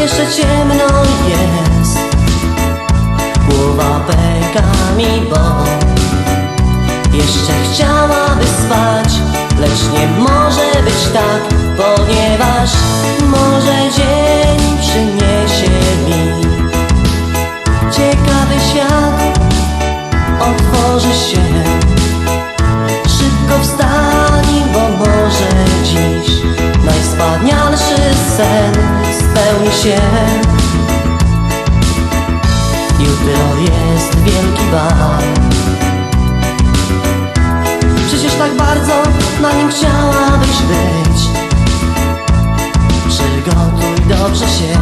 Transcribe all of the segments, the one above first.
jeszcze ciemno jest. Głowa pęka mi, bo jeszcze chciałaby spać Lecz nie może być tak, ponieważ może dzień przyniesie mi. Ciekawy świat otworzy się. Szybko wstań, bo może dziś Najwspanialszy sen się. Jutro jest wielki bal. Przecież tak bardzo na nim chciałabyś być. Przygotuj dobrze się.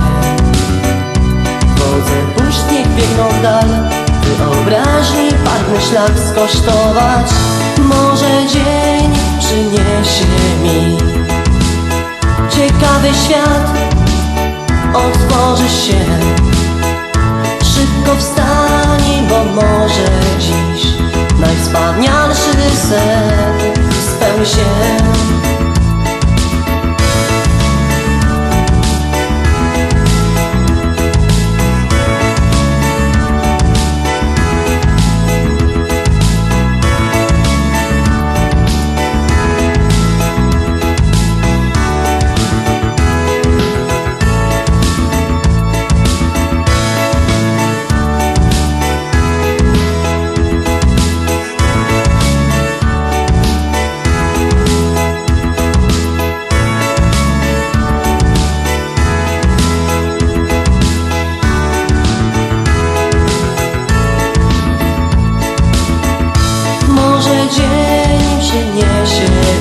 Wodze puść niech biegną dal Wyobraźni parny szlak skosztować. Może dzień przyniesie mi Ciekawy świat otworzy się. Szybko wstań, bo może dziś Najwspanialszy sen spełni się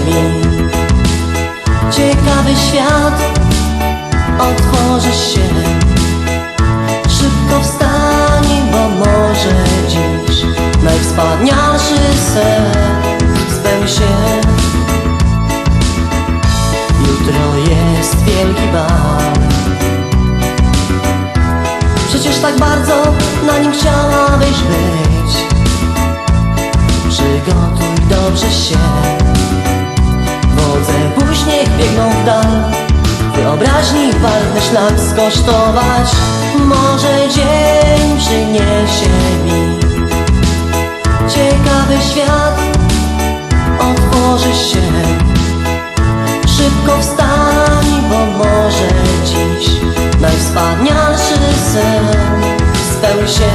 mi Ciekawy świat otworzy się. Szybko wstań, bo może dziś Najwspanialszy sen spełni się. Jutro jest wielki bal. Przecież tak bardzo na nim chciałabyś być. Przygotuj dobrze się biegną w dal. Wyobraźni walny szlak skosztować. Może dzień przyniesie mi Ciekawy świat. Otworzy się. Szybko wstań, bo może dziś Najwspanialszy sen spełni się